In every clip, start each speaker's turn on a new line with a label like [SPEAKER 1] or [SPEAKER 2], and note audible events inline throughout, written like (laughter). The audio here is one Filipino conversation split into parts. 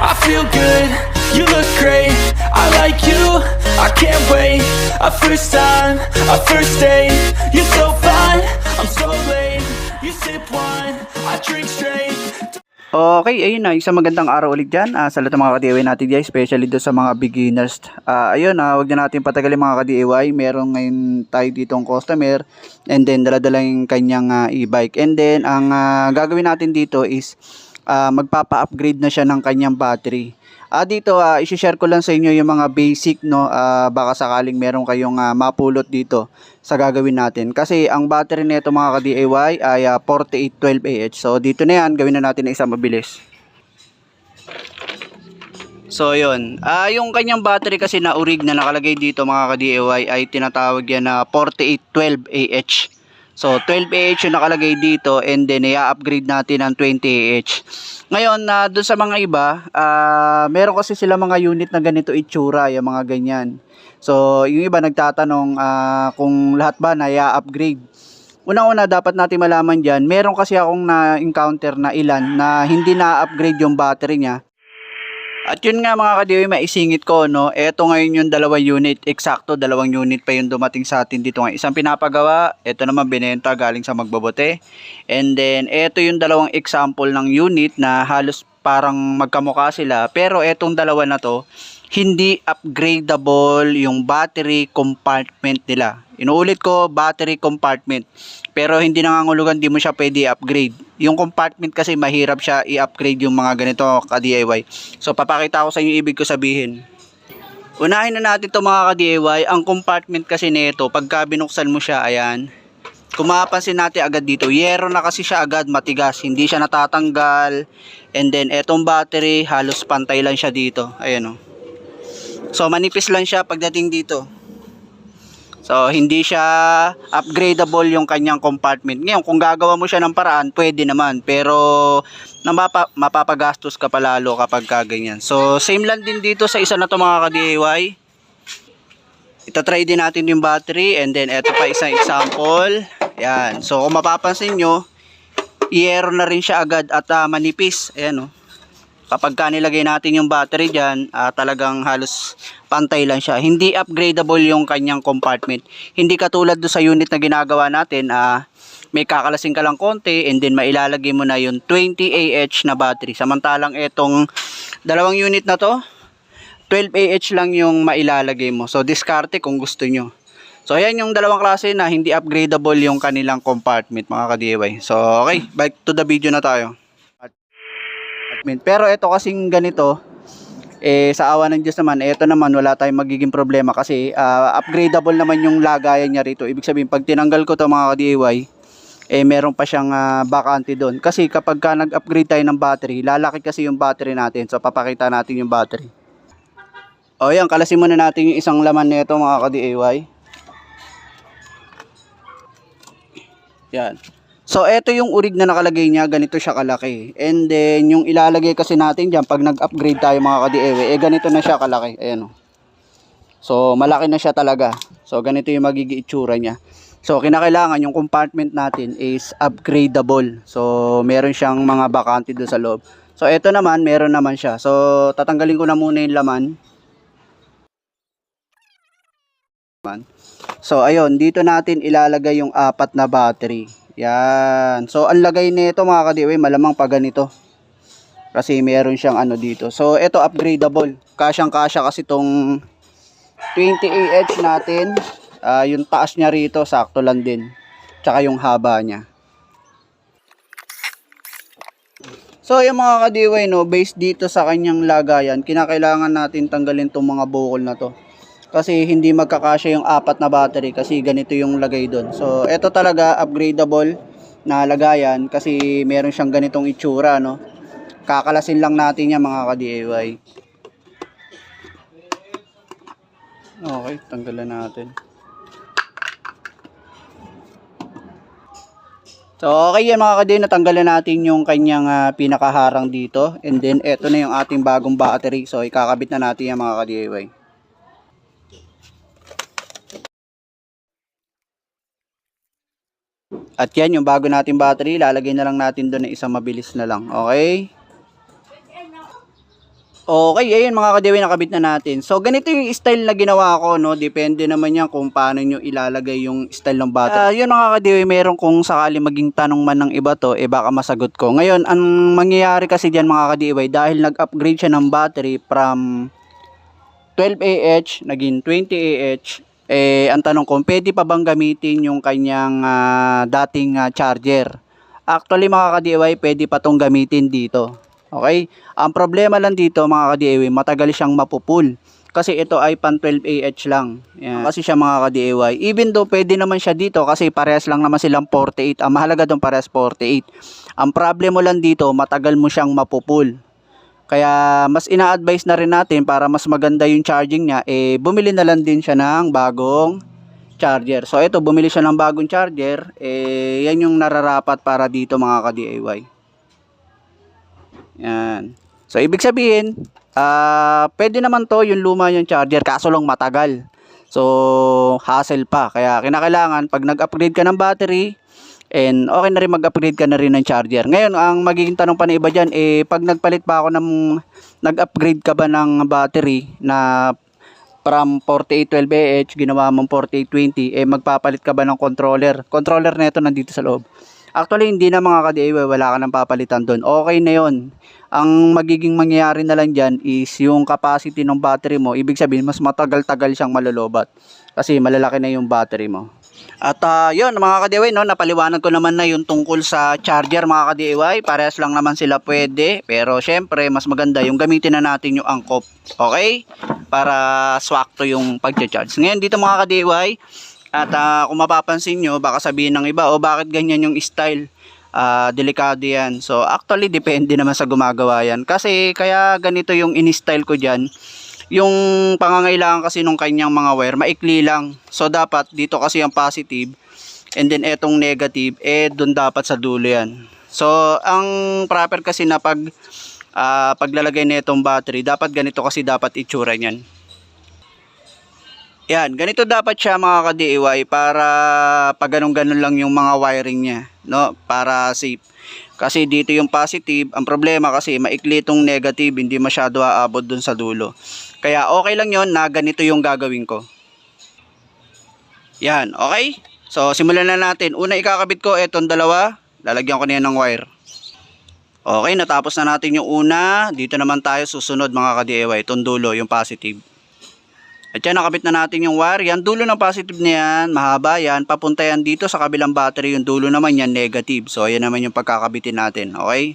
[SPEAKER 1] I feel good, you look great. I like you, I can't wait. A first time, a first date. You're so fine, I'm so late. You sip wine, I drink straight.
[SPEAKER 2] Okay, ayun na, isang magandang araw ulit dyan ah, sa lahat ng mga ka-DIY natin guys, especially doon sa mga beginners. Ah, ayun, ah, wag na natin patagalin mga ka-DIY, meron ngayon tayo ditong customer and then dala-dala yung kanyang ah, e-bike. And then, ang ah, gagawin natin dito is ah, magpapa-upgrade na siya ng kanyang battery. Ah, dito, ah, isi-share ko lang sa inyo yung mga basic, no, ah, baka sakaling meron kayong ah, mapulot dito sa gagawin natin. Kasi ang battery nito mga ka-DIY ay ah, 4812AH. So dito na yan, gawin na natin na isang mabilis. So yun, ah yung kanyang battery kasi na urig na nakalagay dito mga ka-DIY ay tinatawag yan na 4812AH. So 12AH yung nakalagay dito and then i-upgrade natin ng 20AH. Ngayon, na doon sa mga iba, ah meron kasi sila mga unit na ganito itsura, yung mga ganyan. So yung iba nagtatanong ah, kung lahat ba na i-upgrade. Unang-una dapat natin malaman diyan, meron kasi akong na-encounter na ilan na hindi na-upgrade yung battery niya. At yun nga mga kadiwi, maisingit ko, no? Eto ngayon yung dalawang unit, eksakto dalawang unit pa yung dumating sa atin dito ngayon. Isang pinapagawa, eto naman binenta galing sa magbabote. And then, eto yung dalawang example ng unit na halos parang magkamukha sila. Pero etong dalawa na to, hindi upgradable yung battery compartment nila. Inuulit ko, battery compartment. Pero hindi nangangulugan, di mo siya pwede upgrade. Yung compartment kasi mahirap siya i-upgrade yung mga ganito ka-DIY. So papakita ko sa inyo ibig ko sabihin. Unahin na natin to mga ka-DIY. Ang compartment kasi nito, pagka binuksan mo siya, ayan. Kung mapapansin natin agad dito, yero na kasi siya agad matigas. Hindi siya natatanggal. And then, etong battery, halos pantay lang siya dito. Ayan o. So, manipis lang siya pagdating dito. So, hindi siya upgradable yung kanyang compartment. Ngayon, kung gagawa mo siya ng paraan, pwede naman. Pero, namapa, mapapagastos ka palalo kapag kaganyan. So, same lang din dito sa isa na to mga ka-DIY. Ito-try din natin yung battery. And then, eto pa isang example. Yan. So, kung mapapansin nyo, i-aero na rin siya agad at ah, manipis. Ayan o. Kapag ka nilagay natin yung battery dyan, ah, talagang halos pantay lang siya. Hindi upgradable yung kanyang compartment. Hindi katulad do sa unit na ginagawa natin, ah, may kakalasing ka lang konti and then mailalagay mo na yung 20AH na battery. Samantalang etong dalawang unit na to, 12AH lang yung mailalagay mo. So, diskarte kung gusto nyo. So, ayan yung dalawang klase na hindi upgradable yung kanilang compartment, mga ka-DIY. So, okay, back to the video na tayo. Pero ito kasing ganito, eh, sa awa ng Diyos naman, ito naman, wala tayong magiging problema kasi ah, upgradable naman yung lagayan niya rito. Ibig sabihin, pag tinanggal ko to mga ka-DIY, eh, meron pa siyang ah, bakante doon. Kasi kapag ka nag-upgrade tayo ng battery, lalaki kasi yung battery natin. So, papakita natin yung battery. O yan, kalasin muna natin yung isang laman nito mga ka-DIY. Yan. So, ito yung urig na nakalagay niya, ganito siya kalaki. And then, yung ilalagay kasi natin dyan, pag nag-upgrade tayo mga ka-DIY, eh ganito na siya kalaki. Ayan o. So, malaki na siya talaga. So, ganito yung magiging itsura niya. So, kinakailangan yung compartment natin is upgradable. So, meron siyang mga bakante doon sa loob. So, ito naman, meron naman siya. So, tatanggalin ko na muna yung laman. So, ayun, dito natin ilalagay yung apat na battery. Yan. So, ang lagay nito mga kadiwi, malamang pa ganito. Kasi meron siyang ano dito. So, ito upgradable. Kasyang-kasya kasi tong 20AH natin. Ah, yung taas niya rito, sakto lang din. Tsaka yung haba niya. So, yung mga kadiway, no, based dito sa kanyang lagayan, kinakailangan natin tanggalin tong mga bukol na to. Kasi hindi magkakasya yung apat na battery kasi ganito yung lagay doon. So, ito talaga upgradable na lagayan kasi meron siyang ganitong itsura, no. Kakalasin lang natin yan mga ka-DIY. Okay, tanggalan natin. So, okay yan mga ka natanggalan natin yung kanyang ah, pinakaharang dito. And then, eto na yung ating bagong battery. So, ikakabit na natin yan mga ka-DIY. At yan, yung bago nating battery, lalagay na lang natin doon na isang mabilis na lang. Okay? Okay, ayun mga kadiwi, nakabit na natin. So, ganito yung style na ginawa ko, no? Depende naman yan kung paano nyo ilalagay yung style ng battery. Ah, yun mga kadiwi, meron kung sakali maging tanong man ng iba to, eh baka masagot ko. Ngayon, ang mangyayari kasi dyan mga kadiwi, dahil nag-upgrade siya ng battery from 12AH, naging 20AH, eh, ang tanong ko, pwede pa bang gamitin yung kanyang ah, dating ah, charger? Actually mga ka-DIY, pwede pa tong gamitin dito. Okay? Ang problema lang dito mga ka-DIY, matagal siyang mapupul. Kasi ito ay pan 12AH lang. Yan. Kasi siya mga ka-DIY. Even though pwede naman siya dito kasi parehas lang naman silang 48. Ang mahalaga doon parehas 48. Ang problem mo lang dito, matagal mo siyang mapupul. Kaya mas ina-advise na rin natin para mas maganda yung charging niya, eh bumili na lang din siya ng bagong charger. So ito, bumili siya ng bagong charger, eh yan yung nararapat para dito mga ka-DIY. Yan. So ibig sabihin, ah pwede naman to yung luma yung charger kaso lang matagal. So hassle pa. Kaya kinakailangan pag nag-upgrade ka ng battery, And okay na rin mag-upgrade ka na rin ng charger. Ngayon, ang magiging tanong pa na iba dyan, eh, pag nagpalit pa ako ng, nag-upgrade ka ba ng battery na from 4812AH, ginawa mong 4820, eh, magpapalit ka ba ng controller? Controller na ito nandito sa loob. Actually, hindi na mga ka-DIY, wala ka nang papalitan doon. Okay na yon. Ang magiging mangyayari na lang dyan is yung capacity ng battery mo. Ibig sabihin, mas matagal-tagal siyang malolobat. Kasi malalaki na yung battery mo. At ah, yun mga ka-DIY, no, napaliwanag ko naman na yung tungkol sa charger mga ka-DIY. Parehas lang naman sila pwede. Pero syempre, mas maganda yung gamitin na natin yung angkop. Okay? Para swakto yung pag-charge. Ngayon dito mga ka-DIY, at ah, kung mapapansin nyo, baka sabihin ng iba, o bakit ganyan yung style? Ah, delikado yan. So actually, depende naman sa gumagawa yan. Kasi kaya ganito yung in-style ko dyan yung pangangailangan kasi nung kanyang mga wire, maikli lang. So, dapat dito kasi ang positive and then etong negative, eh, doon dapat sa dulo yan. So, ang proper kasi na pag ah, paglalagay na itong battery, dapat ganito kasi dapat itsura niyan. Yan, ganito dapat siya mga ka-DIY para pag ganun-ganun lang yung mga wiring niya, no? Para safe. Kasi dito yung positive, ang problema kasi maikli itong negative, hindi masyado aabot dun sa dulo. Kaya okay lang yon na ganito yung gagawin ko. Yan, okay? So, simulan na natin. Una ikakabit ko itong dalawa. Lalagyan ko na ng wire. Okay, natapos na natin yung una. Dito naman tayo susunod mga ka-DIY. Itong dulo, yung positive. At yan, nakabit na natin yung wire. Yan, dulo ng positive na yan. Mahaba yan. Papunta yan dito sa kabilang battery. Yung dulo naman yan, negative. So, ayan naman yung pagkakabitin natin. Okay?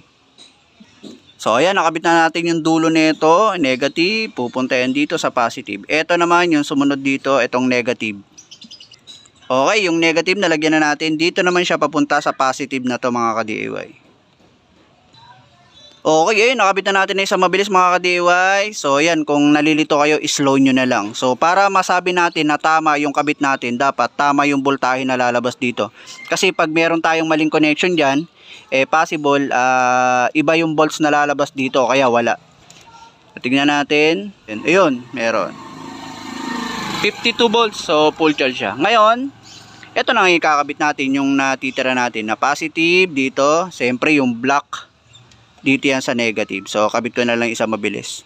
[SPEAKER 2] So, ayan, nakabit na natin yung dulo nito. Negative. Pupunta yan dito sa positive. Ito naman yung sumunod dito. Itong negative. Okay, yung negative nalagyan na natin. Dito naman siya papunta sa positive na to mga ka-DIY. Okay, ayun, nakabit na natin na isang mabilis mga ka-DIY. So, ayan, kung nalilito kayo, slow nyo na lang. So, para masabi natin na tama yung kabit natin, dapat tama yung voltahe na lalabas dito. Kasi pag meron tayong maling connection dyan, eh, possible, ah, iba yung volts na lalabas dito, kaya wala. Tingnan natin. Ayun, meron. 52 volts, so full charge siya. Ngayon, ito na ang ikakabit natin yung natitira natin na positive dito. Siyempre yung black dito yan sa negative. So, kabit ko na lang isa mabilis.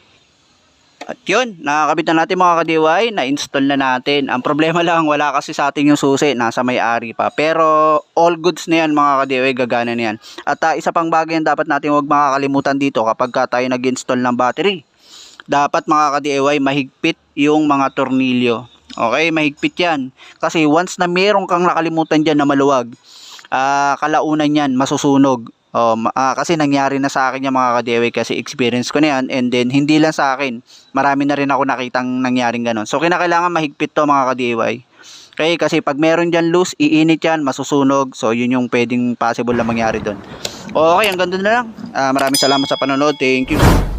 [SPEAKER 2] At yun, nakakabit na natin mga ka-DIY, na-install na natin. Ang problema (laughs) lang, wala kasi sa ating yung susi, nasa may-ari pa. Pero all goods na yan mga ka-DIY, gagana na yan. At ah, isa pang bagay na dapat natin huwag makakalimutan dito kapag ka tayo nag-install ng battery. Dapat mga ka-DIY, mahigpit yung mga tornilyo. Okay, mahigpit yan. Kasi once na meron kang nakalimutan dyan na maluwag, ah kalaunan yan, masusunog. Ma- ah, kasi nangyari na sa akin yung mga ka-DIY kasi experience ko na yan and then hindi lang sa akin, marami na rin ako nakitang nangyaring ganun. So kinakailangan mahigpit to mga ka-DIY. Okay, kasi pag meron dyan loose, iinit yan, masusunog. So yun yung pwedeng possible na mangyari doon. Okay, hanggang doon na lang. Ah, maraming salamat sa panonood. Thank you.